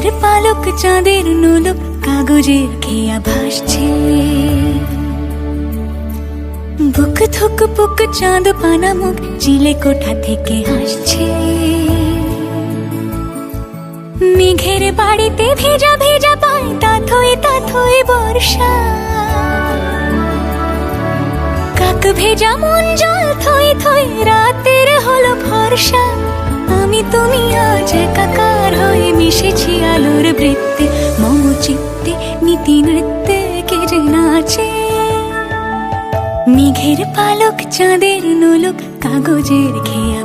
মেঘের পালক চাঁদের নোলক কাগজের খেয়া ভাসছে। বুক থুক পুক চাঁদ পানা মুখ চিলে কোঠা থেকে হাসছে মেঘের বাড়িতে ভেজা ভেজা পায়, তাথই তাথই বর্ষা। কাক ভেজা মন জল থই থই আলোর বৃত্তে মম চিত্তে নীতি নৃত্যে কে নাচে মেঘের পালক চাঁদের নোলক কাগজের খেয়া